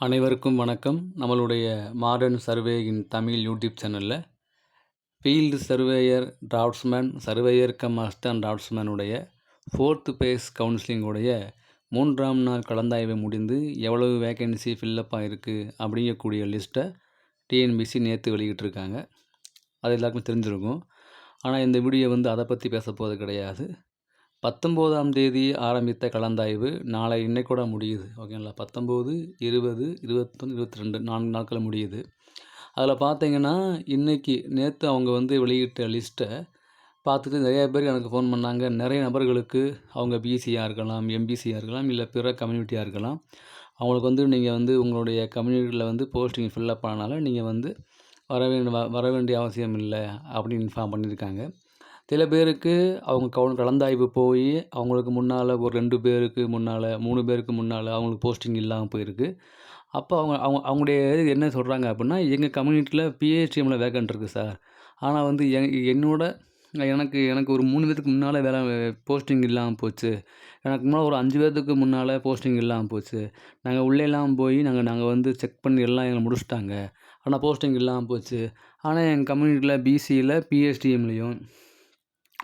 அனைவருக்கும் வணக்கம். நம்மளுடைய modern survey in Tamil YouTube சேனலில் field surveyor draftsman surveyor cum assistant டிராஃப்ட்ஸ்மேனுடைய fourth phase கவுன்சிலிங்குடைய மூன்றாம் நாள் கலந்தாய்வை முடிந்து எவ்வளவு வேகன்சி ஃபில்லப் ஆகிருக்கு அப்படிங்கக்கூடிய லிஸ்ட்டை டிஎன்பிசி நேற்று வெளியிட்டிருக்காங்க. அது எல்லாருக்குமே தெரிஞ்சிருக்கும். ஆனால் இந்த வீடியோ வந்து அதை பற்றி பேச போகிறது கிடையாது. பத்தொம்போதாம் தேதி ஆரம்பித்த கலந்தாய்வு நாளை இன்னைக்கூட முடியுது ஓகேங்களா? பத்தொம்போது இருபது இருபத்தொன்று இருபத்தி ரெண்டு நான்கு நாட்கள் முடியுது. அதில் பார்த்தீங்கன்னா இன்றைக்கி நேற்று அவங்க வந்து வெளியிட்ட லிஸ்ட்டை பார்த்துட்டு நிறையா பேர் எனக்கு ஃபோன் பண்ணாங்க. நிறைய நபர்களுக்கு அவங்க பிசியாக இருக்கலாம் எம்பிசியாக இருக்கலாம் இல்லை பிற கம்யூனிட்டியாக இருக்கலாம். அவங்களுக்கு வந்து நீங்கள் வந்து உங்களுடைய கம்யூனிட்டியில் வந்து போஸ்டிங் ஃபில்லப் பண்ணனால நீங்கள் வந்து வர வேண்டிய வ வர வேண்டிய அவசியம் இல்லை அப்படின்னு இன்ஃபார்ம் பண்ணியிருக்காங்க சில பேருக்கு அவங்க கவுன் கலந்தாய்வு போய் அவங்களுக்கு முன்னால் ஒரு ரெண்டு பேருக்கு முன்னால் மூணு பேருக்கு முன்னால் அவங்களுக்கு போஸ்டிங் இல்லாமல் போயிருக்கு. அப்போ அவங்க அவங்க அவங்களுடைய இது என்ன சொல்கிறாங்க அப்படின்னா எங்கள் கம்யூனிட்டியில் பிஹெச்டிஎம்மில் வேகன்ட் இருக்குது சார் ஆனால் வந்து எ என்னோட எனக்கு எனக்கு ஒரு மூணு பேத்துக்கு முன்னால் வேலை போஸ்டிங் இல்லாமல் போச்சு. எனக்கு முன்னால் ஒரு அஞ்சு பேர்த்துக்கு முன்னால் போஸ்டிங் இல்லாமல் போச்சு. நாங்கள் உள்ளேலாம் போய் நாங்கள் நாங்கள் வந்து செக் பண்ணி எல்லாம் எங்களை முடிச்சிட்டாங்க. ஆனால் போஸ்டிங் இல்லாமல் போச்சு. ஆனால் எங்கள் கம்யூனிட்டியில் பிசியில் பிஹெச்டிஎம்லேயும்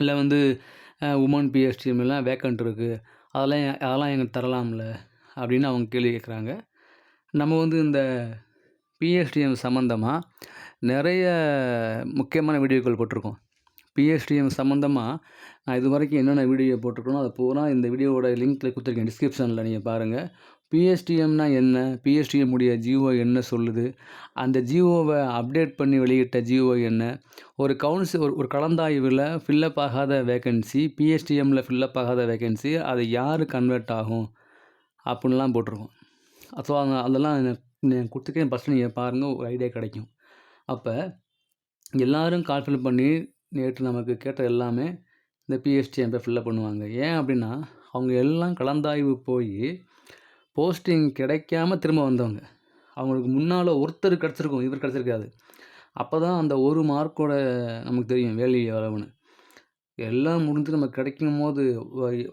இல்லை வந்து உமன் பிஹெச்டிஎம்லாம் வேக்கண்ட் இருக்குது அதெல்லாம் அதெல்லாம் எங்களுக்கு தரலாம்ல? அப்படின்னு அவங்க கேள்வி கேட்குறாங்க. நம்ம வந்து இந்த பிஹெச்டிஎம் சம்மந்தமாக நிறைய முக்கியமான வீடியோக்கள் போட்டிருக்கோம். பிஹெச்டிஎம் சம்மந்தமாக நான் இது வரைக்கும் என்னென்ன வீடியோ போட்டிருக்கணும் அதை பூரா இந்த வீடியோவோட லிங்க்கில் கொடுத்துருக்கேன். டிஸ்கிரிப்ஷனில் நீங்கள் பாருங்கள் பிஎஸ்டிஎம்னா என்ன? பிஎஸ்டிஎம் உடைய ஜிஓ என்ன சொல்லுது? அந்த ஜிஓவை அப்டேட் பண்ணி வெளியிட்ட ஜிஓ என்ன? ஒரு கவுன்சில் ஒரு ஒரு கலந்தாய்வில் ஃபில்லப் ஆகாத வேகன்சி பிஎஸ்டிஎம்மில் ஃபில்லப் ஆகாத வேகன்சி அது யார் கன்வெர்ட் ஆகும்? அப்படின்லாம் போட்டிருக்கோம். ஸோ அந்த அதெல்லாம் நான் கொடுத்துருக்கேன் ஃபஸ்ட்டு நீங்கள் பாருங்கள் ஒரு ஐடியா கிடைக்கும். அப்போ எல்லோரும் கால் ஃபில் பண்ணி நேற்று நமக்கு கேட்ட எல்லாமே இந்த பிஎஸ்டிஎம்பை ஃபில்லப் பண்ணுவாங்க. ஏன் அப்படின்னா அவங்க எல்லாம் கலந்தாய்வு போய் போஸ்டிங் கிடைக்காம திரும்ப வந்தவங்க. அவங்களுக்கு முன்னால் ஒருத்தர் கிடச்சிருக்கும் இவர் கிடச்சிருக்காது. அப்போ தான் அந்த ஒரு மார்க்கோட நமக்கு தெரியும் வேலையை அளவுன்னு எல்லாம் முடிஞ்சு நம்ம கிடைக்கும் போது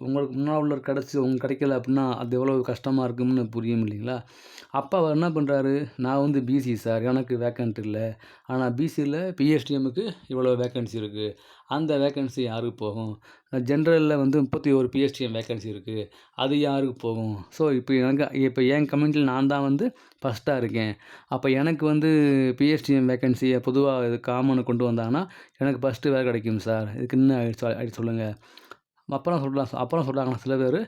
உங்களுக்கு முன்னால் உள்ளவர் கிடச்சி உங்களுக்கு கிடைக்கல அப்படின்னா அது எவ்வளோ கஷ்டமாக இருக்கும்னு புரியும் இல்லைங்களா? அப்போ அவர் என்ன பண்ணுறாரு நான் வந்து பிசி சார் எனக்கு வேக்கன்ட் இல்லை. ஆனால் பிசியில் பிஎஸ்டிஎம்முக்கு இவ்வளோ வேக்கன்சி இருக்குது அந்த வேக்கன்சி யாருக்கு போகும்? ஜென்ரலில் வந்து முப்பத்தி ஒரு பிஎஸ்டிஎம் வேக்கன்சி இருக்குது அது யாருக்கு போகும்? ஸோ இப்போ எனக்கு இப்போ என் கம்யூனிட்டியில் நான் தான் வந்து ஃபஸ்ட்டாக இருக்கேன். அப்போ எனக்கு வந்து பிஎஸ்டிஎம் வேக்கன்சியை பொதுவாக இது காமனு கொண்டு வந்தாங்கன்னா எனக்கு ஃபஸ்ட்டு வேலை கிடைக்கும் சார் இதுக்கு இன்னும் ஆயிடுச்சு ஆயிடுச்சு சொல்லுங்கள் அப்புறம் சொல்லலாம் அப்புறம் சொல்கிறாங்களா சில பேர்.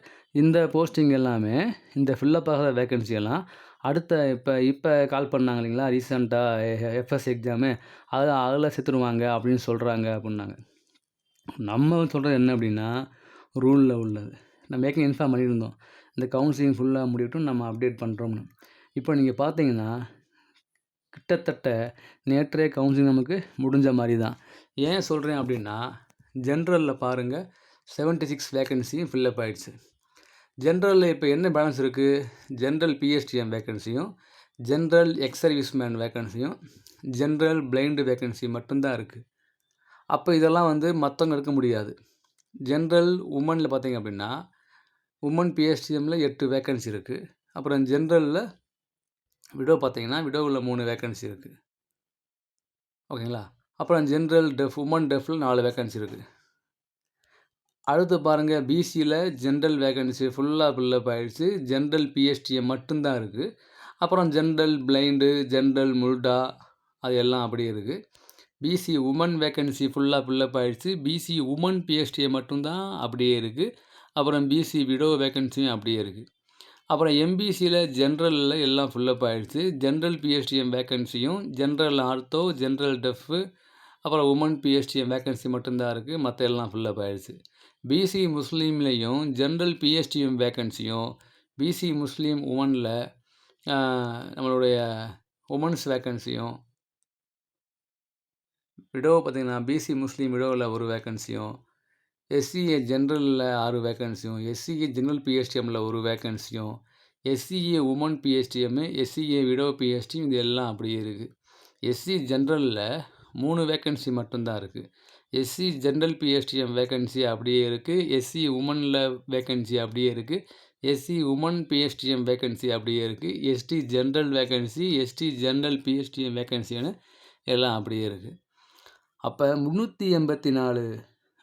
இந்த போஸ்டிங் எல்லாமே இந்த ஃபில்லப் ஆகாத வேக்கன்சி எல்லாம் அடுத்த இப்போ இப்போ கால் பண்ணாங்க இல்லைங்களா ரீசெண்டாக எஃப்எஸ் எக்ஸாமு அதில் அதில் செத்துருவாங்க அப்படின்னு சொல்கிறாங்க அப்படின்னாங்க. நம்ம சொல்கிறது என்ன அப்படின்னா ரூலில் உள்ளது. நம்ம ஏற்கனவே இன்ஃபார்ம் பண்ணியிருந்தோம். இந்த கவுன்சிலிங் ஃபுல்லாக முடியட்டும் நம்ம அப்டேட் பண்ணுறோம்னு இப்போ நீங்கள் பார்த்தீங்கன்னா கிட்டத்தட்ட நேற்றே கவுன்சிலிங் நமக்கு முடிஞ்ச மாதிரி தான். ஏன் சொல்கிறேன் அப்படின்னா ஜென்ரலில் பாருங்கள் 76 சிக்ஸ் வேக்கன்சியும் ஃபில்லப் ஆகிடுச்சு ஜென்ரலில் இப்போ என்ன பேலன்ஸ் இருக்குது ஜென்ரல் பிஎஸ்டிஎம் வேக்கன்சியும் ஜென்ரல் எக்ஸ் சர்வீஸ்மேன் வேக்கன்சியும் ஜென்ரல் பிளைண்டு வேக்கன்சி மட்டும்தான் இருக்குது அப்போ இதெல்லாம் வந்து மற்றவங்க எடுக்க முடியாது. ஜென்ரல் உமனில் பார்த்திங்க அப்படின்னா உமன் பிஎஸ்டிஎம்மில் எட்டு வேக்கன்சி இருக்குது அப்புறம் ஜென்ரலில் விடோ பார்த்தீங்கன்னா விடோவில் மூணு வேக்கன்சி இருக்குது ஓகேங்களா அப்புறம் ஜென்ரல் டெஃப் உமன் டெஃபில் நாலு வேக்கன்சி இருக்குது அடுத்து பாருங்கள் பிசியில் ஜென்ரல் வேகன்சி ஃபுல்லாக ஃபில்லப் ஆகிடுச்சு ஜென்ரல் பிஎஸ்டிஎம் மட்டும்தான் இருக்குது அப்புறம் ஜென்ரல் பிளைண்டு ஜென்ரல் முல்டா அது எல்லாம் அப்படியே இருக்குது பிசி உமன் வேகன்சி ஃபுல்லாக ஃபில்லப் ஆகிடுச்சு பிசி உமன் பிஎஸ்டியை மட்டும்தான் அப்படியே இருக்குது அப்புறம் பிசி விடோ வேகன்சியும் அப்படியே இருக்குது அப்புறம் எம்பிசியில் ஜென்ரலில் எல்லாம் ஃபில்லப் ஆகிடுச்சு ஜென்ரல் பிஎஸ்டிஎம் வேகன்சியும் ஜென்ரல் ஆர்த்தோ ஜென்ரல் டெஃப்பு அப்புறம் உமன் பிஎஸ்டிஎம் வேகன்சி மட்டும்தான் இருக்குது மற்ற எல்லாம் ஃபில்லப் ஆகிடுச்சு பிசி முஸ்லீம்லேயும் ஜென்ரல் பிஎஸ்டிஎம் வேக்கன்சியும் பிசி முஸ்லீம் உமனில் நம்மளுடைய உமன்ஸ் வேக்கன்சியும் விடோ பார்த்தீங்கன்னா பிசி முஸ்லீம் விடோவில் ஒரு வேக்கன்சியும் எஸ்சிஏ ஜென்ரலில் ஆறு வேக்கன்சியும் எஸ்சிஏ ஜென்ரல் பிஎஸ்டிஎம்மில் ஒரு வேக்கன்சியும் SCA women PSTM SCA widow PSTM இது எல்லாம் அப்படியே இருக்குது எஸ்சி ஜென்ரலில் மூணு வேக்கன்சி மட்டும்தான் இருக்குது எஸ்சி ஜென்ரல் பிஎஸ்டிஎம் வேக்கன்சி அப்படியே இருக்குது எஸ்சி உமனில் வேக்கன்சி அப்படியே இருக்குது எஸ்சி உமன் பிஎஸ்டிஎம் வேக்கன்சி அப்படியே இருக்குது ST general vacancy ST general PSTM வேக்கன்சின்னு எல்லாம் அப்படியே இருக்குது அப்போ முந்நூற்றி எண்பத்தி நாலு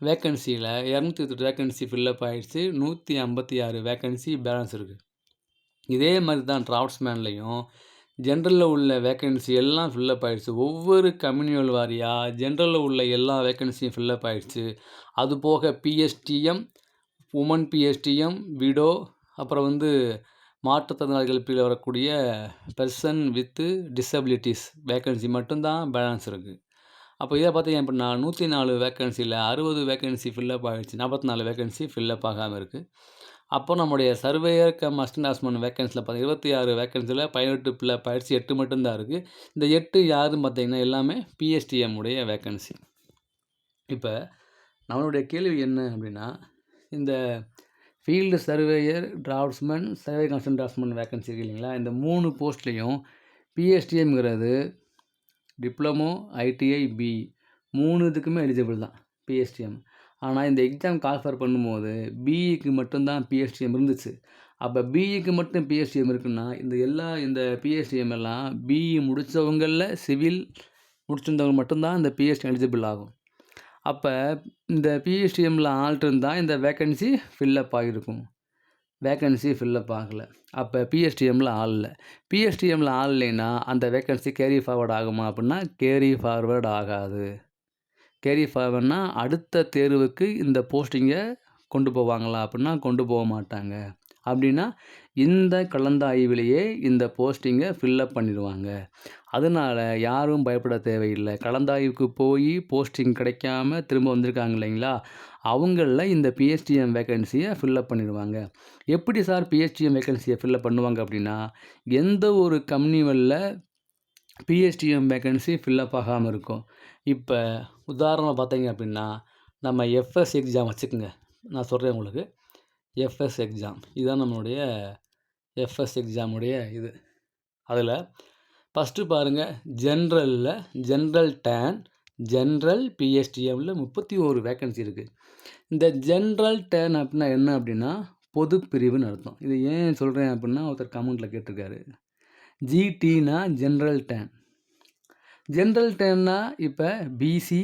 வேக்கன்சியில் இரநூத்தி எட்டு வேக்கன்சி ஃபில்லப் ஆகிடுச்சு நூற்றி ஐம்பத்தி ஆறு வேக்கன்சி பேலன்ஸ் இருக்குது இதே மாதிரி தான் டிராஃப்ட்ஸ்மேன்லேயும் ஜென்ரலில் உள்ள வேக்கன்சி எல்லாம் ஃபில்லப் ஆகிடுச்சு ஒவ்வொரு கம்யூனியல் வாரியாக ஜென்ரலில் உள்ள எல்லா வேக்கன்சியும் ஃபில்லப் ஆகிடுச்சு அது போக பிஎஸ்டிஎம் உமன் பிஎஸ்டிஎம் விடோ அப்புறம் வந்து மாற்றுத்திறனாளிகள் பிரிவில் வரக்கூடிய பெர்சன் வித்து டிசபிலிட்டிஸ் வேக்கன்சி மட்டும்தான் பேலன்ஸ் இருக்குது அப்போ இதை பார்த்தீங்க அப்படின்னா நூற்றி நாலு வேக்கன்சியில் அறுபது வேக்கன்சி ஃபில்லப் ஆகிடுச்சு நாற்பத்தி நாலு வேக்கன்சி ஃபில்லப் ஆகாமல் இருக்குது அப்போ நம்முடைய சர்வேயர் கம் அஸ்டன் ஆஸ்மன் வேக்கன்சியில் பார்த்து இருபத்தி ஆறு வேக்கன்சியில் பதினெட்டு ஃபில்லப் ஆகிடுச்சு எட்டு மட்டும்தான் இருக்குது இந்த எட்டு யாருன்னு பார்த்தீங்கன்னா எல்லாமே பிஎஸ்டிஎம் உடைய வேக்கன்சி இப்போ நம்மளுடைய கேள்வி என்ன அப்படின்னா இந்த ஃபீல்டு சர்வேயர் டிராஃப்ட்ஸ்மேன் சர்வே கன்சன் டிராஃப்ட்ஸ்மேன் வேக்கன்சி இருக்கு இல்லைங்களா? இந்த மூணு போஸ்ட்லேயும் பிஎஸ்டிஎம்ங்கிறது டிப்ளமோ ஐடிஐ பி. மூணு இதுக்குமே எலிஜிபிள் தான் பிஎஸ்டிஎம் ஆனால் இந்த எக்ஸாம் கால்ஃபர் பண்ணும்போது பிஇக்கு மட்டும்தான் பிஎஸ்டிஎம் இருந்துச்சு. அப்போ பிஇக்கு மட்டும் பிஎஸ்டிஎம் இருக்குன்னா இந்த எல்லா இந்த பிஎஸ்டிஎம் எல்லாம் பிஇ முடித்தவங்களில் சிவில் முடிச்சிருந்தவங்க மட்டும்தான் இந்த பிஎஸ்டி எலிஜிபிள் ஆகும். அப்போ இந்த பிஎஸ்டிஎம்மில் ஆள்ட்டு இருந்தால் இந்த வேக்கன்சி ஃபில்லப் ஆகிருக்கும் வேக்கன்சி ஃபில்லப் ஆகலை. அப்போ பிஎஸ்டிஎம்மில் ஆள் இல்லை. பிஎஸ்டிஎம்மில் ஆள் இல்லைன்னா அந்த வேக்கன்சி கேரி ஃபார்வர்ட் ஆகுமா அப்படின்னா கேரி ஃபார்வர்ட் ஆகாது. கேரி ஃபார்வர்ட்னா அடுத்த தேர்வுக்கு இந்த போஸ்டிங்கை கொண்டு போவாங்களா அப்படின்னா கொண்டு போக மாட்டாங்க. அப்படின்னா இந்த கலந்தாய்விலேயே இந்த போஸ்டிங்கை ஃபில்லப் பண்ணிடுவாங்க. அதனால் யாரும் பயப்பட தேவையில்லை. கலந்தாய்வுக்கு போய் போஸ்டிங் கிடைக்காம திரும்ப வந்திருக்காங்க இல்லைங்களா? அவங்களில் இந்த பிஹெச்டிஎம் வேக்கன்சியை ஃபில்லப் பண்ணிடுவாங்க. எப்படி சார் பிஹெச்டிஎம் வேக்கன்சியை ஃபில்லப் பண்ணுவாங்க அப்படின்னா எந்த ஒரு கம்பெனிகளில் பிஹெச்டிஎம் வேக்கன்சி ஃபில்லப் ஆகாமல் இருக்கும். இப்போ உதாரணமாக பார்த்தீங்க அப்படின்னா நம்ம எஃப்எஸ் எக்ஸாம் வச்சுக்கோங்க. நான் சொல்கிறேன் உங்களுக்கு. எஃப்எஸ் எக்ஸாம் இதுதான் நம்மளுடைய எஃப்எஸ் எக்ஸாமுடைய இது. அதில் ஃபஸ்ட்டு பாருங்கள் ஜென்ரலில் ஜென்ரல் டேன் ஜென்ரல் பிஎஸ்டிஎம்மில் முப்பத்தி ஒரு வேக்கன்சி இருக்குது இந்த ஜென்ரல் டேன் அப்படின்னா என்ன அப்படின்னா பொது பிரிவுன்னு அர்த்தம். இது ஏன் சொல்கிறேன் அப்படின்னா ஒருத்தர் கமெண்ட்டில் கேட்டிருக்காரு. ஜிடினா ஜென்ரல் டேன் ஜென்ரல் டேன்னா இப்போ BC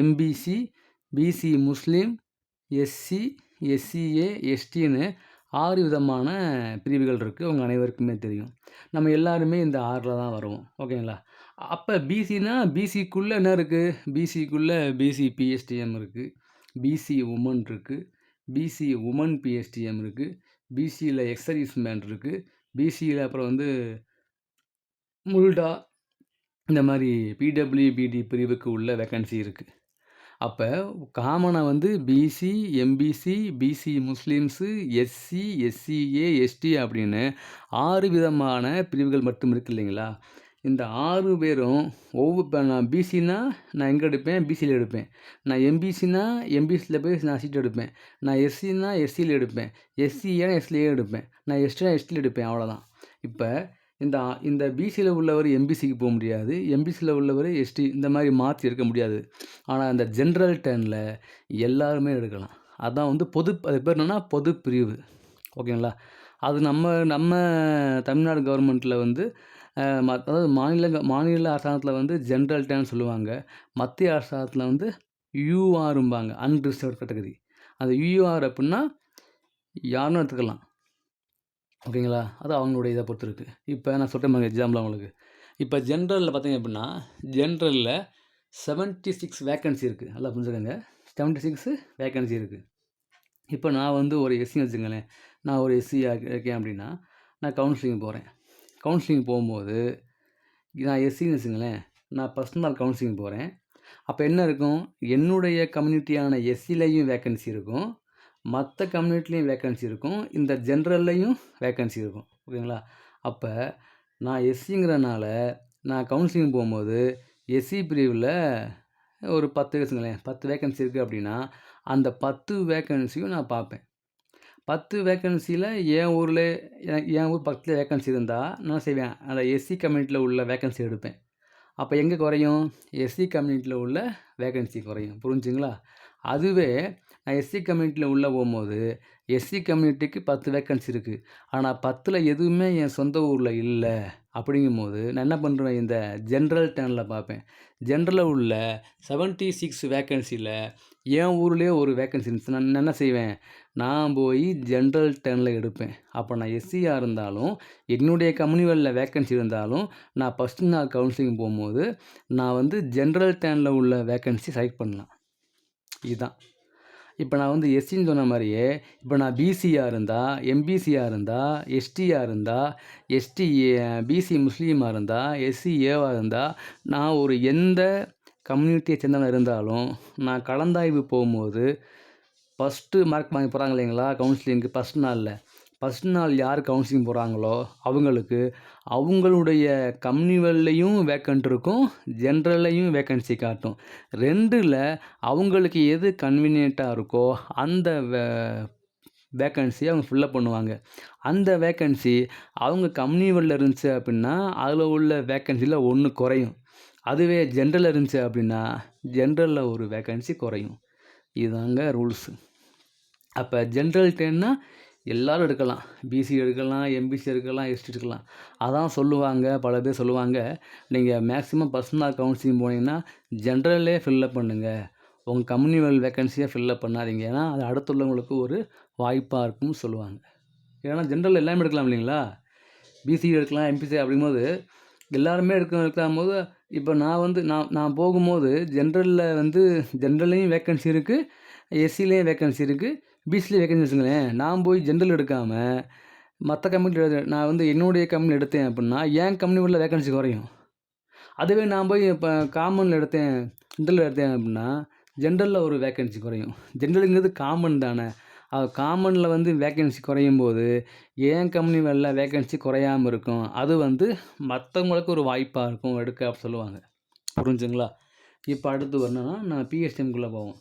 MBC BC Muslim SC SCA எஸ்டின்னு ஆறு விதமான பிரிவுகள் இருக்குது உங்கள் அனைவருக்குமே தெரியும். நம்ம எல்லாருமே இந்த ஆறில் தான் வருவோம். ஓகேங்களா? அப்போ பிசினா பிசிக்குள்ளே என்ன இருக்குது பிசிக்குள்ளே பிசி பிஎஸ்டிஎம் இருக்குது பிசி உமன் இருக்குது பிசி உமன் பிஎஸ்டிஎம் இருக்குது பிசியில் எக்ஸர்வீஸ் மேன் இருக்குது பிசியில் அப்புறம் வந்து முல்டா. இந்த மாதிரி பிடபிள்யூபிடி பிரிவுக்கு உள்ள வேக்கன்சி இருக்குது அப்போ காமனாக வந்து BC MBC BC Muslims SC SCA ST அப்படின்னு ஆறு விதமான பிரிவுகள் மட்டும் இருக்குது இல்லைங்களா? இந்த ஆறு பேரும் ஒவ்வொரு இப்போ நான் பிசினா நான் எங்கே எடுப்பேன்? பிசியில் எடுப்பேன். நான் எம்பிசினா எம்பிசியில் போய் நான் சீட் எடுப்பேன். நான் எஸ்சினா எஸ்சியில் எடுப்பேன். எஸ்சிஏனா எஸ்சிலேயே எடுப்பேன். நான் எஸ்டினா எஸ்டியில் எடுப்பேன். அவ்வளோதான் இப்போ இந்த இந்த பிசியில் உள்ளவர் எம்பிசிக்கு போக முடியாது. எம்பிசியில் உள்ளவர் எஸ்டி இந்த மாதிரி மாற்றி எடுக்க முடியாது. ஆனால் அந்த ஜென்ரல் டேனில் எல்லாருமே எடுக்கலாம். அதான் வந்து பொது அது பேர் என்னென்னா பொது பிரிவு ஓகேங்களா? அது நம்ம நம்ம தமிழ்நாடு கவர்மெண்ட்டில் வந்து அதாவது மாநில மாநில அரசாங்கத்தில் வந்து ஜென்ரல் டேன்னு சொல்லுவாங்க. மத்திய அரசாங்கத்தில் வந்து யூஆரும்பாங்க அன்ரிசர்வ் கேட்டகரி அந்த யூஆர் அப்படின்னா யாருன்னு எடுத்துக்கலாம். ஓகேங்களா? அது அவங்களுடைய இதை பொறுத்து இருக்குது இப்போ நான் சொல்கிறேன் எக்ஸாம்பிள் அவங்களுக்கு இப்போ ஜென்ரலில் பார்த்தீங்க அப்படின்னா ஜென்ரலில் செவன்ட்டி சிக்ஸ் வேக்கன்சி இருக்குது நல்லா புரிஞ்சுக்கோங்க. செவன்ட்டி சிக்ஸு வேக்கன்சி இருக்குது இப்போ நான் வந்து ஒரு எஸ்சி வச்சுங்களேன் நான் ஒரு எஸ்சி இருக்கேன் அப்படின்னா நான் கவுன்சிலிங் போகிறேன் கவுன்சிலிங் போகும்போது நான் எஸ்சின்னு வச்சுங்களேன் நான் பர்சனல் கவுன்சிலிங் போகிறேன் அப்போ என்ன இருக்கும்? என்னுடைய கம்யூனிட்டியான எஸ்சிலையும் வேக்கன்சி இருக்கும். மற்ற கம்யூனிட்டிலையும் வேக்கன்சி இருக்கும். இந்த ஜென்ரல்லையும் வேக்கன்சி இருக்கும். ஓகேங்களா? அப்போ நான் எஸ்சிங்கிறனால நான் கவுன்சிலிங் போகும்போது எஸ்சி பிரிவில் ஒரு பத்து வச்சுங்களேன் பத்து வேக்கன்சி இருக்குது அப்படின்னா அந்த பத்து வேக்கன்சியும் நான் பார்ப்பேன். பத்து வேக்கன்சியில் என் ஊரில் என் ஊர் பக்கத்தில் வேக்கன்சி இருந்தால் நான் செய்வேன். அந்த எஸ்சி கம்யூனிட்டியில் உள்ள வேக்கன்சி எடுப்பேன். அப்போ எங்கே குறையும்? எஸ்சி கம்யூனிட்டியில் உள்ள வேக்கன்சி குறையும். புரிஞ்சுங்களா? அதுவே நான் எஸ்சி கம்யூனிட்டியில் உள்ளே போகும்போது எஸ்சி கம்யூனிட்டிக்கு பத்து வேக்கன்சி இருக்குது ஆனால் பத்தில் எதுவுமே என் சொந்த ஊரில் இல்லை. அப்படிங்கும்போது நான் என்ன பண்ணுறேன் இந்த ஜென்ரல் டேனில் பார்ப்பேன். ஜென்ரலில் உள்ள செவன்ட்டி சிக்ஸ் வேக்கன்சியில் என் ஊர்லேயே ஒரு வேக்கன்சி இருந்துச்சு. நான் என்ன செய்வேன்? நான் போய் ஜென்ரல் டேனில் எடுப்பேன். அப்போ நான் எஸ்சியாக இருந்தாலும் என்னுடைய கம்யூனிவலில் வேக்கன்சி இருந்தாலும் நான் ஃபஸ்ட்டு நாள் கவுன்சிலிங் போகும்போது நான் வந்து ஜென்ரல் டேனில் உள்ள வேக்கன்சி செலக்ட் பண்ணலாம். இதுதான். இப்போ நான் வந்து எஸ்சின்னு சொன்ன மாதிரியே இப்போ நான் பிசியாக இருந்தால் எம்பிசியாக இருந்தால் எஸ்டியாக இருந்தால் எஸ்டி பிசி முஸ்லீமாக இருந்தால் எஸ்சி ஏவாக இருந்தால் நான் ஒரு எந்த கம்யூனிட்டியை சேர்ந்தவன் இருந்தாலும் நான் கலந்தாய்வு போகும்போது ஃபஸ்ட்டு மார்க் வாங்கி போகிறாங்க இல்லைங்களா கவுன்சிலிங்க்கு ஃபஸ்ட் நாளில். ஃபஸ்ட் நாள் யார் கவுன்சிலிங் போகிறாங்களோ அவங்களுக்கு அவங்களுடைய கம்யூனிவல்லையும் வேக்கண்ட் இருக்கும் ஜென்ரல்லையும் வேக்கன்சி காட்டும். ரெண்டில் அவங்களுக்கு எது கன்வீனியண்ட்டாக இருக்கோ அந்த வே வேக்கன்சியை அவங்க ஃபில்லப் பண்ணுவாங்க. அந்த வேக்கன்சி அவங்க கம்யூனிவலில் இருந்துச்சு அப்படின்னா அதில் உள்ள வேக்கன்சியில் ஒன்று குறையும். அதுவே ஜென்ரலில் இருந்துச்சு அப்படின்னா ஜென்ரலில் ஒரு வேக்கன்சி குறையும். இதுதாங்க ரூல்ஸு அப்போ ஜென்ரல் டென்னா எல்லோரும் எடுக்கலாம். பிசி எடுக்கலாம் எம்பிசி எடுக்கலாம் எஸ்டி எடுக்கலாம். அதான் சொல்லுவாங்க பல பேர் சொல்லுவாங்க நீங்கள் மேக்ஸிமம் பர்சனல் கவுன்சிலிங் போனீங்கன்னா ஜென்ரல்லே ஃபில்லப் பண்ணுங்கள் உங்கள் கம்யூனிவல் வேக்கன்சியை ஃபில்லப் பண்ணாதீங்க. ஏன்னா அது அடுத்துள்ளவங்களுக்கு ஒரு வாய்ப்பாக இருக்கும்னு சொல்லுவாங்க. ஏன்னா ஜென்ரல் எல்லாமே எடுக்கலாம் இல்லைங்களா? பிசி எடுக்கலாம் எம்பிசி அப்படிங்கும்போது எல்லாருமே எடுக்க எடுக்கலாம் போது இப்போ நான் வந்து நான் நான் போகும்போது ஜென்ரலில் வந்து ஜென்ரல்லையும் வேக்கன்சி இருக்குது எஸ்சிலையும் வேக்கன்சி இருக்குது பிசிலையும் வேக்கன்சி வச்சுங்களேன் நான் போய் ஜென்ரல் எடுக்காமல் மற்ற கம்பெனியில் நான் வந்து என்னுடைய கம்பெனி எடுத்தேன் அப்படின்னா என் கம்பெனி உள்ள வேகன்சி குறையும். அதுவே நான் போய் இப்போ காமனில் எடுத்தேன் ஜென்ரல் எடுத்தேன் அப்படின்னா ஜென்ரலில் ஒரு வேக்கன்சி குறையும். ஜென்ரலுங்கிறது காமன் தானே. காமனில் வந்து வேக்கன்சி குறையும் போது என் கம்பெனி வெளில வேக்கன்சி குறையாமல் இருக்கும். அது வந்து மற்றவங்களுக்கு ஒரு வாய்ப்பாக இருக்கும் எடுக்க அப்படி சொல்லுவாங்க. புரிஞ்சுங்களா? இப்போ அடுத்து வரணும்னா நான் பிஎஸ்டிஎம்குள்ளே போவோம்.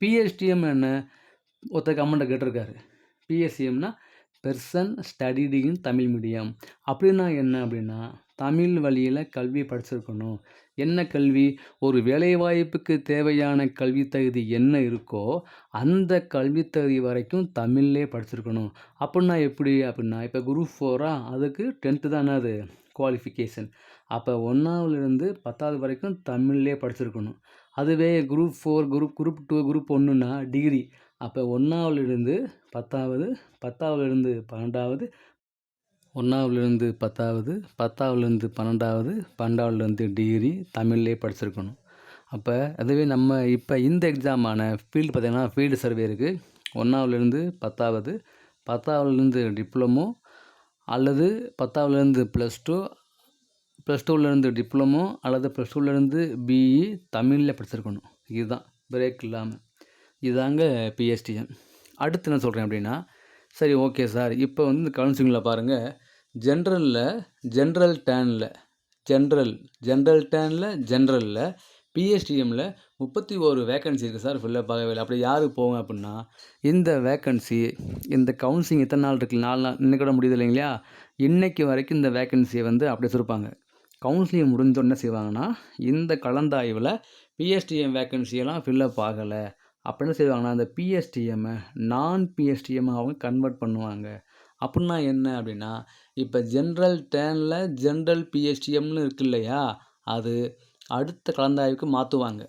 பிஎஸ்டிஎம் என்ன? ஒருத்தர் கமெண்ட்டை கேட்டிருக்காரு. பிஎஸ்சிஎம்னா person studied in Tamil medium அப்படின்னா என்ன அப்படின்னா தமிழ் வழியில் கல்வி படிச்சிருக்கணும். என்ன கல்வி? ஒரு வேலைவாய்ப்புக்கு தேவையான கல்வி தகுதி என்ன இருக்கோ அந்த கல்வி தகுதி வரைக்கும் தமிழ்லே படிச்சிருக்கணும். அப்படின்னா எப்படி அப்படின்னா இப்போ குரூப் ஃபோராக அதுக்கு டென்த்து தான் அது குவாலிஃபிகேஷன் அப்போ ஒன்றாவதுலேருந்து பத்தாவது வரைக்கும் தமிழ்லே படிச்சிருக்கணும். அதுவே group four group group two group ஒன்றுன்னா டிகிரி அப்போ ஒன்றாவதுலேருந்து பத்தாவது பத்தாவதுலேருந்து பன்னெண்டாவது ஒன்றாவதுலேருந்து பத்தாவது பத்தாவதுலேருந்து பன்னெண்டாவது பன்னெண்டாவதுலேருந்து டிகிரி தமிழ்லே படிச்சிருக்கணும். அப்போ அதுவே நம்ம இப்போ இந்த எக்ஸாமான ஃபீல்டு பார்த்திங்கன்னா ஃபீல்டு சர்வே இருக்குது ஒன்றாவதுலேருந்து பத்தாவது பத்தாவதுலேருந்து டிப்ளமோ அல்லது பத்தாவதுலேருந்து ப்ளஸ் டூ ப்ளஸ் டூவிலேருந்து டிப்ளமோ அல்லது ப்ளஸ் டூலேருந்து பிஇ தமிழில் படிச்சிருக்கணும். இதுதான் பிரேக் இல்லாமல் இதாங்க பிஎஸ்டிஎன் அடுத்து என்ன சொல்கிறேன் அப்படின்னா சரி ஓகே சார் இப்போ வந்து இந்த கவுன்சிலிங்கில் பாருங்கள் ஜென்ரலில் ஜென்ரல் டேனில் ஜென்ரல் ஜென்ரல் டேனில் ஜென்ரலில் பிஎஸ்டிஎம்மில் முப்பத்தி ஒரு வேக்கன்சி இருக்குது சார் ஃபில்லப் ஆகவே இல்லை. அப்படி யாருக்கு போங்க அப்படின்னா இந்த வேக்கன்சி இந்த கவுன்சிலிங் எத்தனை நாள் இருக்குது நாலு நாள் இன்னைக்கு கூட முடியுது இல்லைங்களா? இன்றைக்கி வரைக்கும் இந்த வேக்கன்சியை வந்து அப்படியே சொல்லிருப்பாங்க கவுன்சிலிங் முடிஞ்சோடனே செய்வாங்கன்னா இந்த கலந்தாய்வில் பிஎஸ்டிஎம் வேக்கன்சியெல்லாம் ஃபில்லப் ஆகலை. அப்போ என்ன செய்வாங்கன்னா அந்த பிஎஸ்டிஎம்மை நான் பிஎஸ்டிஎம்மை அவங்க கன்வெர்ட் பண்ணுவாங்க. அப்படின்னா என்ன அப்படின்னா இப்போ ஜென்ரல் டேனில் ஜென்ரல் பிஎஸ்டிஎம்னு இருக்கு இல்லையா அது அடுத்த கலந்தாய்வுக்கு மாற்றுவாங்க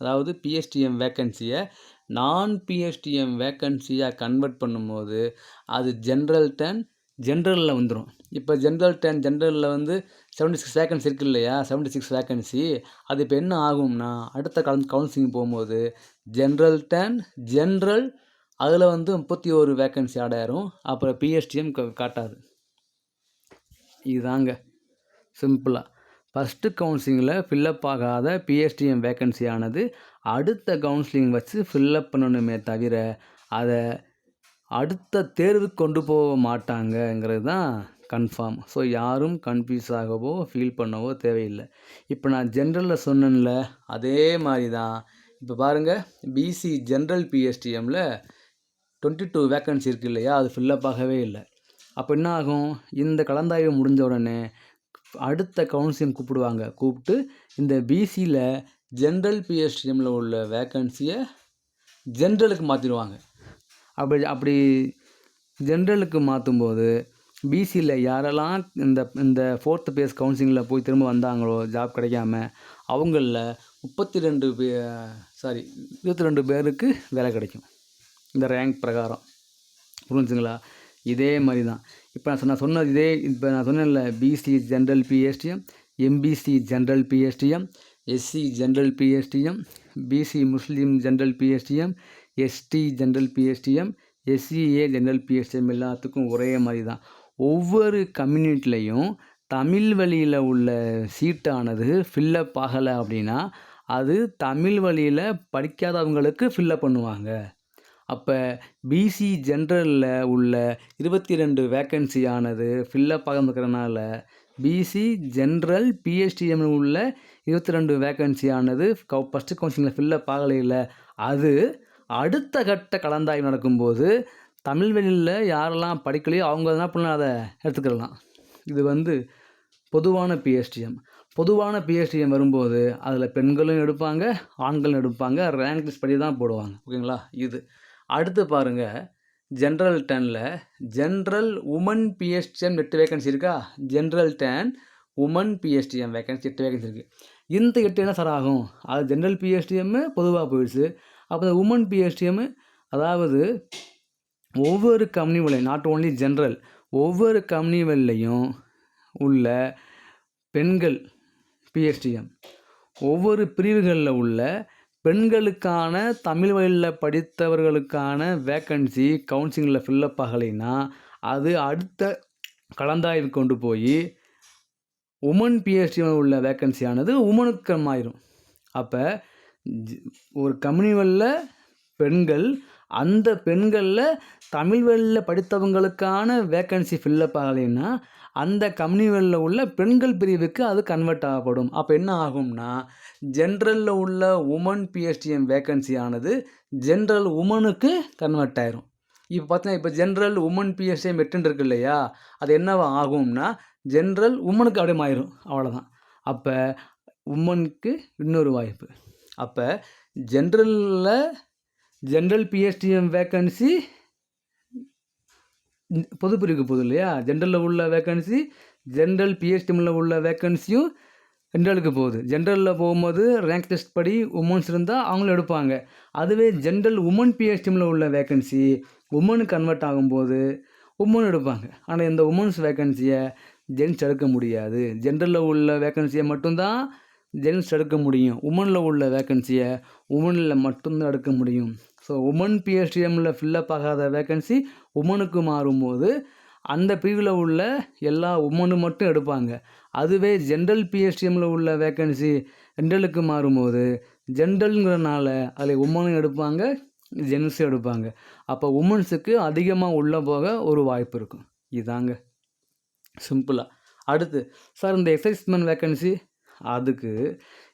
அதாவது பிஎஸ்டிஎம் வேக்கன்சியை நான் பிஎஸ்டிஎம் வேக்கன்சியாக கன்வெர்ட் பண்ணும்போது அது ஜென்ரல் டேன் ஜென்ரலில் வந்துடும் இப்போ ஜென்ரல் டேன் ஜென்ரலில் வந்து செவன்ட்டி சிக்ஸ் வேக்கன்சி இருக்கு இல்லையா? செவன்ட்டி சிக்ஸ் வேக்கன்சி அது இப்போ என்ன ஆகும்னா அடுத்த கலந்து கவுன்சிலிங் போகும்போது ஜென்ரல் டென் ஜென்ரல் அதில் வந்து முப்பத்தி ஒரு வேக்கன்சி ஆடாயிரும் அப்புறம் பிஎஸ்டிஎம் காட்டாது. இதுதாங்க. சிம்பிளாக ஃபஸ்ட்டு கவுன்சிலிங்கில் ஃபில்லப் ஆகாத பிஎஸ்டிஎம் வேக்கன்சி ஆனது அடுத்த கவுன்சிலிங் வச்சு ஃபில்லப் பண்ணணுமே தவிர அதை அடுத்த தேர்வுக்கு கொண்டு போக மாட்டாங்கங்கிறது தான் கன்ஃபார்ம் ஸோ யாரும் கன்ஃபியூஸ் ஆகவோ ஃபீல் பண்ணவோ தேவையில்லை. இப்போ நான் ஜென்ரலில் சொன்னேன்ல அதே மாதிரி தான் இப்போ பாருங்கள் பிசி ஜென்ரல் பிஎஸ்டிஎம்மில் டுவெண்ட்டி டூ வேக்கன்சி இருக்குது இல்லையா? அது ஃபில்லப் ஆகவே இல்லை. அப்போ என்ன ஆகும்? இந்த கலந்தாய்வு முடிஞ்ச உடனே அடுத்த கவுன்சிலிங் கூப்பிடுவாங்க. கூப்பிட்டு இந்த பிசியில் ஜென்ரல் பிஎஸ்டிஎம்மில் உள்ள வேக்கன்சியை ஜென்ரலுக்கு மாற்றிடுவாங்க அப்படி அப்படி ஜென்ரலுக்கு மாற்றும்போது பிசியில் யாரெல்லாம் இந்த இந்த ஃபோர்த்து பேஸ் கவுன்சிலிங்கில் போய் திரும்ப வந்தாங்களோ ஜாப் கிடைக்காம அவங்களில் முப்பத்தி ரெண்டு பே சாரி இருபத்தி ரெண்டு பேருக்கு வேலை கிடைக்கும். இந்த ரேங்க் பிரகாரம். புரிஞ்சுங்களா? இதே மாதிரி தான் இப்போ நான் சொன்ன சொன்னது இதே இப்போ நான் சொன்னேன்ல BC general PSTM MBC general PSTM SC general PSTM BC Muslim general PSTM ST general PSTM SCA general PSTM எல்லாத்துக்கும் ஒரே மாதிரி தான் ஒவ்வொரு கம்யூனிட்டிலையும் தமிழ் வழியில் உள்ள சீட்டானது ஃபில்லப் ஆகலை அப்படின்னா அது தமிழ் வழியில் படிக்காதவங்களுக்கு ஃபில்லப் பண்ணுவாங்க. அப்போ பிசி ஜென்ரலில் உள்ள இருபத்தி ரெண்டு வேக்கன்சியானது ஃபில்லப் ஆகாமக்கிறனால பிசி ஜென்ரல் பிஹெச்டிஎம் உள்ள இருபத்தி ரெண்டு வேக்கன்சியானது கவு ஃபஸ்ட்டு கவுன்சிலிங்கில் ஃபில்லப் ஆகலையில் அது அடுத்த கட்ட கலந்தாய்வு நடக்கும்போது தமிழ் வழியில் யாரெல்லாம் படிக்கலையோ அவங்க என்ன பண்ணலாம்? அதை எடுத்துக்கலாம் இது வந்து பொதுவான பிஎஸ்டிஎம் பொதுவான பிஎஸ்டிஎம் வரும்போது அதில் பெண்களும் எடுப்பாங்க ஆண்களும் எடுப்பாங்க ரேங்க் லிஸ்ட் படி தான் போடுவாங்க. ஓகேங்களா? இது. அடுத்து பாருங்கள் ஜென்ரல் டெனில் ஜென்ரல் உமன் பிஎஸ்டிஎம் எட்டு வேகன்சி இருக்கா? General turn women PSTM vacancy எட்டு வேகன்சி இருக்குது இந்த எட்டு என்ன சார் ஆகும்? அது ஜென்ரல் பிஎஸ்டிஎம்மு பொதுவாக போயிடுச்சு. அப்போ இந்த உமன் பிஎஸ்டிஎம்மு அதாவது ஒவ்வொரு கம்பெனி நாட் ஓன்லி ஜென்ரல் ஒவ்வொரு கம்பெனி உள்ள பெண்கள் பிஎஸ்டிஎம் ஒவ்வொரு பிரிவுகளில் உள்ள பெண்களுக்கான தமிழ் வழியில் படித்தவர்களுக்கான வேக்கன்சி கவுன்சிலிங்கில் ஃபில்லப் ஆகலைன்னா அது அடுத்த கலந்தாய்வு கொண்டு போய் உமன் பிஎஸ்டிஎம் உள்ள வேக்கன்சியானது உமனுக்கு ஆயிரும் அப்போ ஒரு கம்யூனிவலில் பெண்கள் அந்த பெண்களில் தமிழ் வழியில் படித்தவங்களுக்கான வேக்கன்சி ஃபில்லப் ஆகலைன்னா அந்த கம்யூனிவலில் உள்ள பெண்கள் பிரிவுக்கு அது கன்வெர்ட் ஆகப்படும். அப்போ என்ன ஆகும்னா ஜென்ரலில் உள்ள உமன் பிஎஸ்டிஎம் வேக்கன்சி ஆனது ஜென்ரல் உமனுக்கு கன்வெர்ட் ஆயிரும். இப்போ பார்த்தீங்கன்னா இப்போ ஜென்ரல் உமன் பிஎஸ்டிஎம் எட்டுன்னு இருக்கு இல்லையா? அது என்னவா ஆகும்னா ஜென்ரல் உமனுக்கு அப்படியே ஆயிரும் அவ்வளோதான் அப்போ உமனுக்கு இன்னொரு வாய்ப்பு. அப்போ ஜென்ரலில் ஜென்ரல் பிஎஸ்டிஎம் வேக்கன்சி பொதுப்பிரிவுக்கு போதும் போகுது இல்லையா? ஜென்ரலில் உள்ள வேக்கன்சி ஜென்ரல் பிஎஸ்டிஎம்மில் உள்ள வேக்கன்சியும் ஜென்ரலுக்கு போகுது. ஜென்ரலில் போகும்போது ரேங்க் டெஸ்ட் படி உமன்ஸ் இருந்தால் அவங்களும் எடுப்பாங்க. அதுவே ஜென்ரல் உமன் பிஎஸ்டிஎம்மில் உள்ள வேக்கன்சி உமனு கன்வெர்ட் ஆகும்போது உமன் எடுப்பாங்க. ஆனால் இந்த உமன்ஸ் வேக்கன்சியை ஜென்ஸ் எடுக்க முடியாது. ஜென்ரலில் உள்ள வேக்கன்சியை மட்டும்தான் ஜென்ஸ் எடுக்க முடியும். உமனில் உள்ள வேக்கன்சியை உமனில் மட்டும்தான் எடுக்க முடியும். ஸோ உமன் பிஎஸ்டிஎம்மில் ஃபில்லப் ஆகாத வேக்கன்சி உமனுக்கு மாறும்போது அந்த பிரிவில் உள்ள எல்லா உமனும் மட்டும் எடுப்பாங்க. அதுவே ஜென்ரல் பிஎஸ்டிஎம்மில் உள்ள வேக்கன்சி ஜென்ரலுக்கு மாறும்போது ஜென்ரலுங்கிறனால அதில் உமனும் எடுப்பாங்க ஜென்ஸும் எடுப்பாங்க. அப்போ உமன்ஸுக்கு அதிகமாக உள்ளே போக ஒரு வாய்ப்பு இருக்கும். இதாங்க. சிம்பிளாக அடுத்து சார் இந்த எக்ஸைஸ்மென் வேக்கன்சி அதுக்கு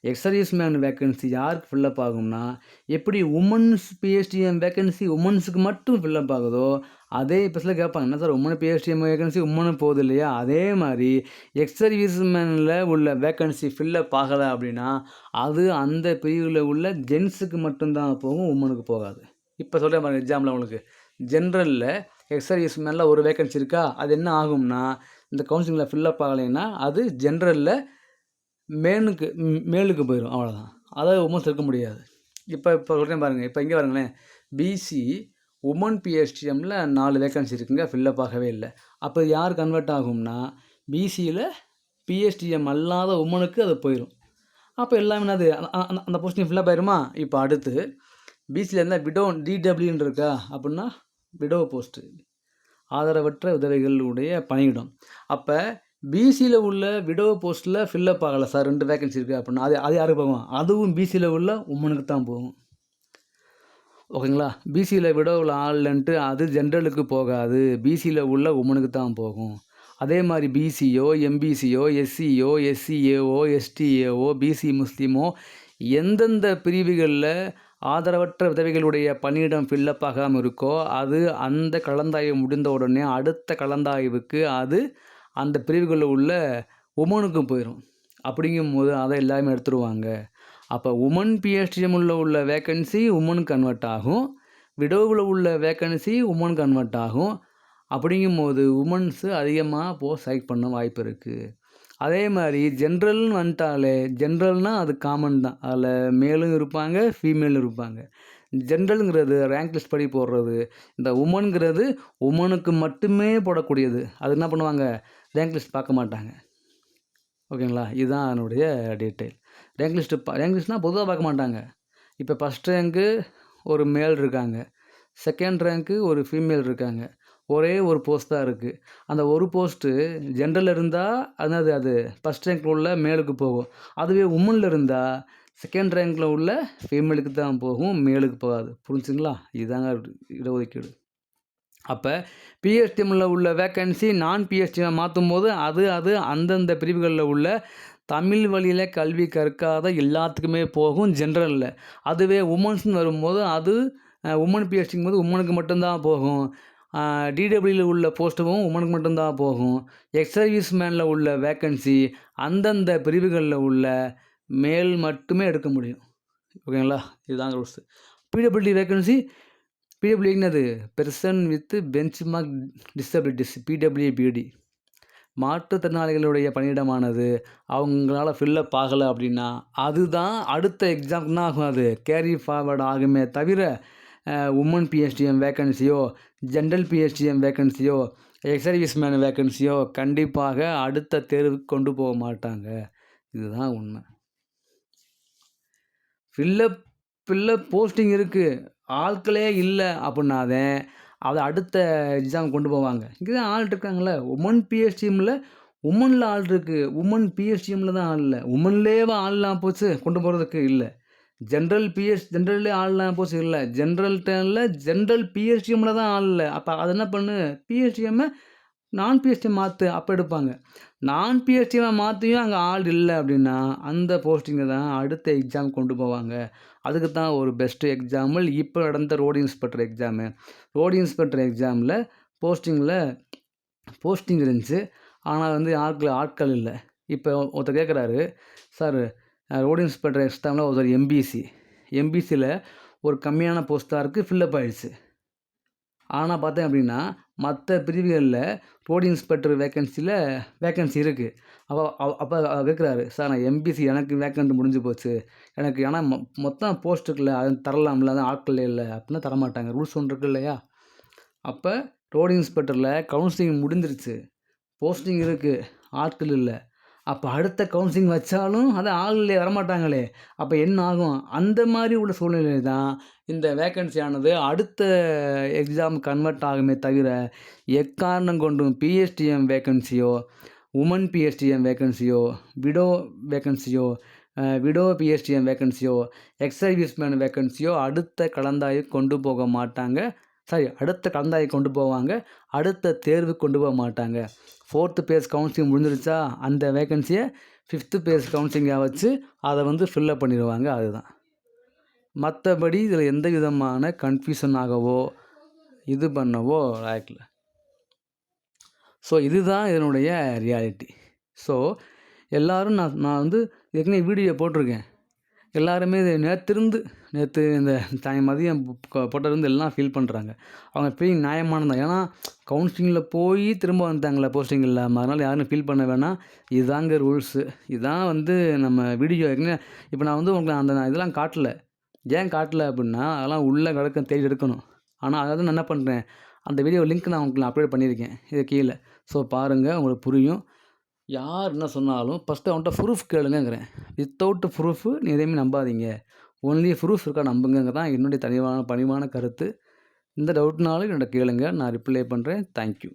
எக்ஸர்வீஸ் மேன் வேக்கன்சி யாருக்கு ஃபில்லப் ஆகும்னா எப்படி உமன்ஸ் பிஹெச்டிஎம் வேக்கன்சி உமன்ஸுக்கு மட்டும் ஃபில்லப் ஆகுதோ அதே இப்போ சில கேட்பாங்க என்ன sir women PHTM vacancy women போகுது இல்லையா? அதே மாதிரி எக்ஸர்வீஸ் மேனில் உள்ள வேக்கன்சி ஃபில்லப் ஆகலை அப்படின்னா அது அந்த பிரிவில் உள்ள ஜென்ஸுக்கு மட்டும்தான் போகும் உமனுக்கு போகாது. இப்போ சொல்கிறேன் பாருங்கள் எக்ஸாம்பிள் உங்களுக்கு. ஜென்ரலில் எக்ஸர்வீஸ் மேனில் ஒரு வேக்கன்சி இருக்கா? அது என்ன ஆகும்னா இந்த கவுன்சிலிங்கில் ஃபில்லப் ஆகலைன்னா அது ஜென்ரலில் மேனுக்கு மேலுக்கு போயிடும் அவ்வளோதான் அதை உமன்ஸ் இருக்க முடியாது. இப்போ இப்போ சொல்கிறேன் பாருங்கள் இப்போ இங்கே பாருங்களேன். பிசி உமன் பிஎஸ்டிஎம்மில் நாலு வேக்கன்சி இருக்குங்க ஃபில்லப் ஆகவே இல்லை. அப்போ யார் கன்வெர்ட் ஆகும்னா பிசியில் பிஎஸ்டிஎம் அல்லாத உமனுக்கு அது போயிடும் அப்போ எல்லாமே அது அந்த போஸ்டிங் ஃபில்லப் ஆயிருமா? இப்போ அடுத்து பிசியில் இருந்தால் விடோ டிடபிள்யூன்னு இருக்கா? அப்படின்னா விடோ போஸ்ட்டு ஆதரவற்ற உதவிகளுடைய பணியிடம். அப்போ பிசியில் உள்ள விடோ போஸ்ட்டில் ஃபில்லப் ஆகலை சார் ரெண்டு வேக்கன்சி இருக்குது அப்படின்னா. அது அது யாருக்கு போகும்? அதுவும் பிசியில் உள்ள உமனுக்கு தான் போகும். ஓகேங்களா பிசியில் விடோவில் ஆள்லன்ட்டு அது ஜென்ரலுக்கு போகாது. பிசியில் உள்ள உமனுக்கு தான் போகும். அதே மாதிரி பிசியோ எம்பிசியோ எஸ்சியோ எஸ்சிஏஓ எஸ்டிஏஓ பிசி முஸ்லீமோ எந்தெந்த பிரிவுகளில் ஆதரவற்ற உதவிகளுடைய பணியிடம் ஃபில்லப் ஆகாமல் இருக்கோ அது அந்த கலந்தாய்வு முடிந்த உடனே அடுத்த கலந்தாய்வுக்கு அது அந்த பிரிவுகளில் உள்ள உமனுக்கும் போயிடும் அப்படிங்கும்போது அதை எல்லாமே எடுத்துருவாங்க. அப்போ உமன் பிஎஸ்டிஎம்மில் உள்ள வேக்கன்சி உமன் கன்வெர்ட் ஆகும். விடோவில் உள்ள வேக்கன்சி உமன் கன்வெர்ட் ஆகும். அப்படிங்கும்போது உமன்ஸு அதிகமாக போ செலக்ட் பண்ண வாய்ப்பு இருக்குது அதே மாதிரி ஜென்ரல்னு வந்துட்டாலே ஜென்ரல்னால் அது காமன் தான். அதில் மேலும் இருப்பாங்க ஃபீமேலும் இருப்பாங்க. ஜென்ரலுங்கிறது ரேங்க் லிஸ்ட் படி போடுறது. இந்த உமனுங்கிறது உமனுக்கு மட்டுமே போடக்கூடியது. அது என்ன பண்ணுவாங்க? ரேங்க் லிஸ்ட் பார்க்க மாட்டாங்க. ஓகேங்களா? இதுதான் அதனுடைய டீட்டெயில் ரேங்க் லிஸ்ட்டு பா ரேங்க் லிஸ்ட்னால் பொதுவாக பார்க்க மாட்டாங்க. இப்போ ஃபஸ்ட் ரேங்க்கு ஒரு மேல் இருக்காங்க. செகண்ட் ரேங்க்கு ஒரு ஃபீமேல் இருக்காங்க. ஒரே ஒரு போஸ்ட் தான் இருக்குது அந்த ஒரு போஸ்ட்டு ஜென்ரல் இருந்தால் அதாவது அது? ஃபஸ்ட் ரேங்க்கில் உள்ள மேலுக்கு போகும். அதுவே உமனில் இருந்தால் செகண்ட் ரேங்க்கில் உள்ள ஃபீமேலுக்கு தான் போகும் மேலுக்கு போகாது. புரிஞ்சுங்களா இதுதாங்க இடஒதுக்கீடு. அப்போ பிஎஸ்டிஎம்மில் உள்ள வேக்கன்சி நான் பிஎஸ்டிஎம் மாற்றும் போது அது அது அந்தந்த பிரிவுகளில் உள்ள தமிழ் வழியில் கல்வி கற்காத எல்லாத்துக்குமே போகும் ஜென்ரலில் அதுவே உமன்ஸ்னு வரும்போது அது உமன் பிஎஸ்டிங்கும் போது உமனுக்கு மட்டும்தான் போகும். டிடபிள்யூவில் உள்ள போஸ்ட்டும் உமனுக்கு மட்டும்தான் போகும். எக்ஸ் சர்வீஸ் மேனில் உள்ள வேக்கன்சி அந்தந்த பிரிவுகளில் உள்ள மேல் மட்டுமே எடுக்க முடியும். ஓகேங்களா இதுதான் ரூல்ஸு பிடபிள்யூடி வேக்கன்சி பிடபிள்யூ என்னது? Person with benchmark disabilities PWBD மாற்றுத்திறனாளிகளுடைய பணியிடமானது. அவங்களால ஃபில்லப் ஆகலை அப்படின்னா அதுதான் அடுத்த எக்ஸாம் என்ன ஆகும் அது. கேரி ஃபார்வர்ட் ஆகுமே தவிர உமன் பிஎஸ்டிஎம் வேக்கன்சியோ ஜென்ரல் பிஹெச்டிஎம் வேக்கன்சியோ எக்ஸர்வீஸ் மேன் வேக்கன்சியோ கண்டிப்பாக அடுத்த தேர்வுக்கு கொண்டு போக மாட்டாங்க. இதுதான் உண்மை. ஃபில்லப் ஃபில்லப் போஸ்டிங் இருக்குது ஆட்களே இல்லை அப்படின்னாதே அதை அடுத்த எக்ஸாம் கொண்டு போவாங்க. இங்கே தான் ஆள் இருக்காங்களே உமன் பிஎஸ்டிஎம்மில் உமனில் ஆள் இருக்குது உமன் பிஎஸ்டிஎம்மில் தான் ஆள் இல்லை. உமன்லேயே ஆள்லாம் போச்சு கொண்டு போகிறதுக்கு இல்லை. ஜென்ரல் பிஎஸ் ஜென்ரல்லே ஆள்லாம் போச்சு இல்லை. ஜென்ரல் டேனில் ஜென்ரல் பிஎஸ்டிஎம்மில் தான் ஆள் இல்லை. அப்போ அது என்ன பண்ணு பிஎஸ்டிஎம்மை நான் பிஎஸ்டிஎம் மாற்று அப்போ எடுப்பாங்க. நான் பிஎஸ்டிஎம்மை மாற்றியும் அங்கே ஆள் இல்லை அப்படின்னா அந்த போஸ்டிங்கை தான் அடுத்த எக்ஸாம் கொண்டு போவாங்க. அதுக்கு தான் ஒரு பெஸ்ட்டு எக்ஸாம்பிள் இப்போ நடந்த road inspector exam road inspector எக்ஸாமில் போஸ்டிங்கில் போஸ்டிங் இருந்துச்சு. ஆனால் வந்து ஆட்கள் ஆட்கள் இல்லை. இப்போ ஒருத்தர் கேட்குறாரு சார் ரோடு இன்ஸ்பெக்டர் எக்ஸாமில் ஒருத்தர் எம்பிசி எம்பிசியில் ஒரு கம்மியான போஸ்ட்டாக இருக்குது ஃபில்லப் ஆகிடுச்சு ஆனால் பார்த்தேன் அப்படின்னா மற்ற பிரிவுகளில் ரோடு இன்ஸ்பெக்டர் வேக்கன்சியில் வேக்கன்சி இருக்குது அப்போ அப்போ கேட்குறாரு சார் நான் எம்பிசி எனக்கு வேக்கன்ட் முடிஞ்சு போச்சு. எனக்கு ஏன்னா மொ மொத்தம் போஸ்ட் இருக்குல்ல அது தரலாம்ல அது ஆட்கள் இல்லை. அப்படின்னா தரமாட்டாங்க. ரூல்ஸ் ஒன்று இருக்கு இல்லையா? அப்போ ரோடு இன்ஸ்பெக்டரில் கவுன்சிலிங் முடிஞ்சிருச்சு. போஸ்டிங் இருக்குது ஆட்கள் இல்லை. அப்போ அடுத்த கவுன்சிலிங் வச்சாலும் அது ஆள்லே வரமாட்டாங்களே. அப்போ என்ன ஆகும்? அந்த மாதிரி உள்ள சூழ்நிலை தான் இந்த வேக்கன்சியானது அடுத்த எக்ஸாம் கன்வெர்ட் ஆகுமே தவிர எக்காரணம் கொண்டும் பிஎஸ்டிஎம் வேக்கன்சியோ உமன் பிஎஸ்டிஎம் வேக்கன்சியோ விடோ வேக்கன்சியோ விடோ பிஎஸ்டிஎம் வேக்கன்சியோ எக்ஸ் சர்வீஸ்மேன் வேக்கன்சியோ அடுத்த கலந்தாய்வு கொண்டு போக மாட்டாங்க. சாரி அடுத்த கலந்தாய்வு கொண்டு போவாங்க. அடுத்த தேர்வு கொண்டு போக மாட்டாங்க. ஃபோர்த்து பேஸ் கவுன்சிலிங் முடிஞ்சிருச்சா அந்த வேகன்சியை ஃபிஃப்த்து பேஸ் கவுன்சிலிங்காக வச்சு அதை வந்து ஃபில்லப் பண்ணிடுவாங்க. அதுதான். மற்றபடி இதில் எந்த விதமான கன்ஃபியூஷன் ஆகவோ இது பண்ணவோ லாய்க்கில் ஸோ இதுதான் இதனுடைய ரியாலிட்டி ஸோ எல்லோரும் நான் நான் வந்து ஏற்கனவே வீடியோ போட்டிருக்கேன். எல்லாருமே இது நேற்றிருந்து நேற்று இந்த சாய் மதியம் போட்டதுலேருந்து எல்லாம் ஃபீல் பண்ணுறாங்க அவங்க ஃபீலிங் நியாயமானது ஏன்னா கவுன்சிலிங்கில் போய் திரும்ப வந்துட்டாங்களே போஸ்டிங் இல்லாமல் அதனால் யாரும் ஃபீல் பண்ண வேணாம். இதுதாங்க ரூல்ஸு இதுதான் வந்து நம்ம வீடியோ ஏற்கனவே இப்போ நான் வந்து உங்களுக்கு அந்த இதெல்லாம் காட்டல. ஏன் காட்டல அப்படின்னா அதெல்லாம் உள்ளே கிடக்க தேடி எடுக்கணும். ஆனால் அதாவது நான் என்ன பண்ணுறேன் அந்த வீடியோ லிங்க் நான் உங்களுக்கு அப்லோட் பண்ணியிருக்கேன். இது கீழே. ஸோ பாருங்கள் உங்களுக்கு புரியும். யார் என்ன சொன்னாலும் ஃபஸ்ட்டு அவன்கிட்ட ப்ரூஃப் கேளுங்கிறேன் வித்தவுட் ப்ரூஃபு நீ எதையுமே நம்பாதீங்க. ஒன்லி ப்ரூஃப் இருக்கா நம்புங்க தான் என்னுடைய தனிவான பணிவான கருத்து. இந்த டவுட்னாலும் என்னோட கேளுங்க. நான் ரிப்ளை பண்ணுறேன் தேங்க்யூ